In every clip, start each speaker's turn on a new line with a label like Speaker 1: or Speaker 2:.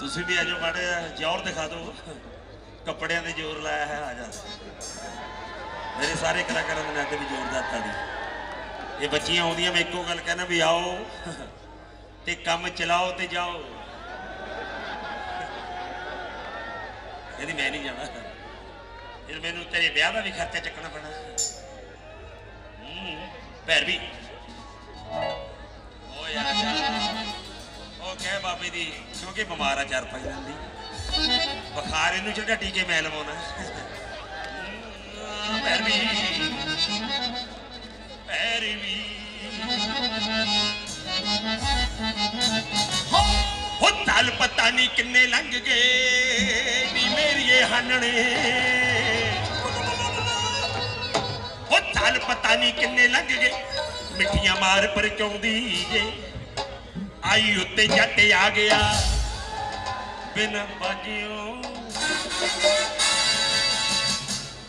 Speaker 1: ਤੁਸੀਂ ਵੀ ਆਜੋ ਮਾੜੇ ਜ਼ੋਰ ਦਿਖਾ ਦਿਓ। ਕੱਪੜਿਆਂ ਦੇ ਜ਼ੋਰ ਲਾਇਆ ਹੈ, ਆ ਜਾ। ਮੇਰੇ ਸਾਰੇ ਕਲਾਕਾਰਾਂ ਦੇ ਨਾਂ ਤੇ ਵੀ ਜ਼ੋਰਦਾਰ ਤਾੜੀ ਇਹ ਬੱਚੀਆਂ ਆਉਂਦੀਆਂ, ਮੈਂ ਇੱਕੋ ਗੱਲ ਕਹਿਣਾ ਵੀ ਆਓ ਤੇ ਕੰਮ ਚਲਾਓ ਤੇ ਜਾਓ। ਇਹਦੀ ਮੈਂ ਨਹੀਂ ਜਾਣਾ। ਇਹ ਮੈਨੂੰ ਤੇਰੇ ਵਿਆਹ ਦਾ ਵੀ ਖਰਚਾ ਚੱਕਣਾ ਪੈਣਾ। ਹੂੰ ਭੈਰ ਵੀ। ਓ ਯਾਰ। ਉਹ ਕਹਿ ਬਾਬੇ ਦੀ, ਕਿਉਂਕਿ ਬਿਮਾਰ ਆ ਚਾਰ ਪੰਜ ਦਿਨ ਦੀ। ਬੁਖਾਰ ਇਹਨੂੰ ਚੜਾ ਟੀਕੇ ਮੈਂ ਲਵਾਉਣਾ। ਭੈਰ ਵੀ ਭੈਰ ਵੀ ਹੋ ਤਲ ਪਤਾ ਨਹੀਂ ਕਿੰਨੇ ਲੰਘ ਗਏ ਨੀ ਮੇਰੀਏ ਹਾਨਣੇ। ਹੋ ਤਲ ਪਤਾ ਨਹੀਂ ਕਿੰਨੇ ਲੰਘ ਗਏ। ਮਿੱਠੀਆਂ ਮਾਰ ਪਰ ਚੌਂਦੀ ਜੇ ਆਈ ਉੱਤੇ ਜੱਟ ਆ ਗਿਆ। ਬਿਨ ਬਾਜਿਓ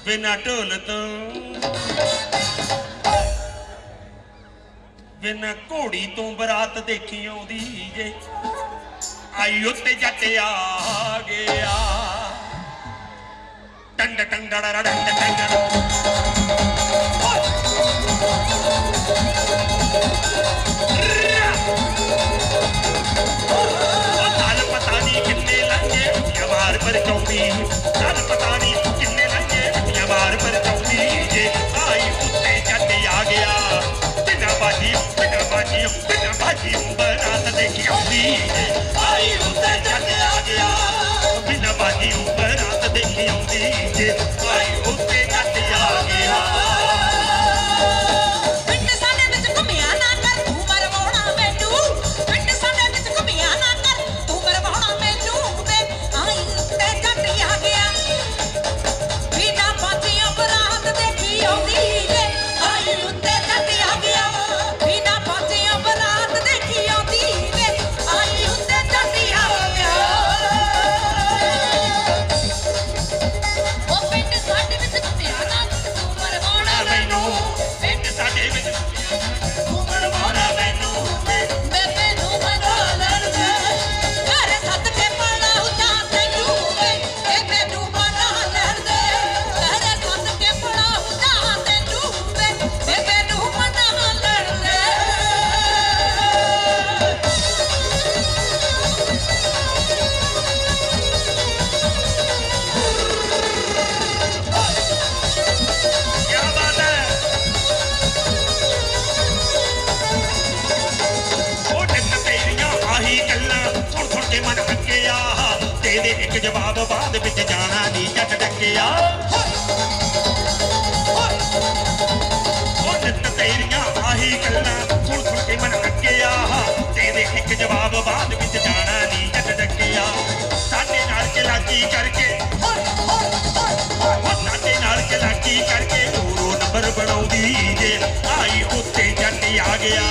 Speaker 1: ਬਿਨਾ ਢੋਲ ਤੋਂ, ਬਿਨਾ ਘੋੜੀ ਤੋਂ ਬਰਾਤ ਦੇਖੀ ਆਉਂਦੀ ਜੇ ਆਈ ਉੱਤੇ ਜੱਟ ਆ ਗਿਆ। ਟੰਡ ਟੰਡੜਾ ਡੰਡ ਟੰਡੜ। ਮਿੱਠੀਆਂ ਮਾਰ ਪਰ ਚੌਂਦੀ ਤੇਰੇ ਇੱਕ ਜਵਾਬ ਬਾਅਦ ਵਿੱਚ ਜਾਣਾ ਨਹੀਂ ਜੱਟ ਡੱਕਿਆ ਉਹ ਨਿੱਤ ਤੇਰੀਆਂ ਆਹੀ ਗੱਲਾਂ ਸੁਣ ਸੁਣ ਕੇ ਮਨ ਅੱਕਿਆ ਤੇਰੇ ਇੱਕ ਜਵਾਬ ਬਾਅਦ ਵਿੱਚ ਜਾਣਾ ਨਹੀਂ ਜੱਟ ਡੱਕਿਆ ਸਾਡੇ ਨਾਲ ਚਲਾਕੀ ਕਰਕੇ ਉਹ ਸਾਡੇ ਨਾਲ ਚਲਾਕੀ ਕਰਕੇ ਦੂਰੋਂ ਨੰਬਰ ਬਣਾਉਂਦੀ ਜੇ ਆਈ ਉੱਤੇ ਜੱਟ ਆ ਗਿਆ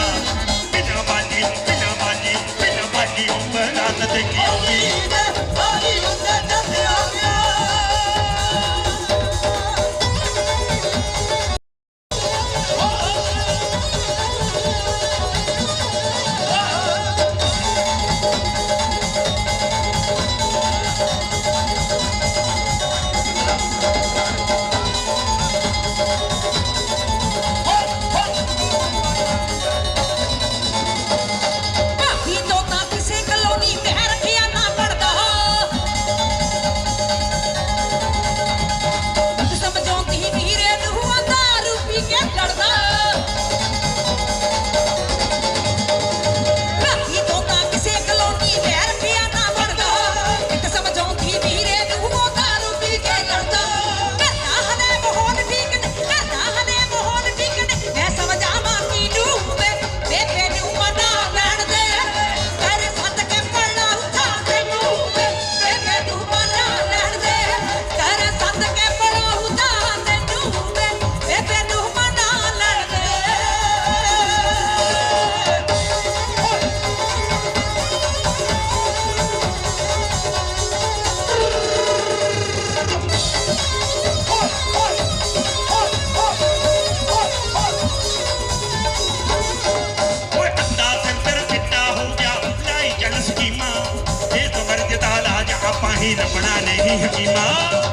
Speaker 1: ਕੀ ਲੱਭਣਾ ਨਹੀਂ ਹਕੀਮਾ।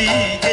Speaker 1: Sevilla.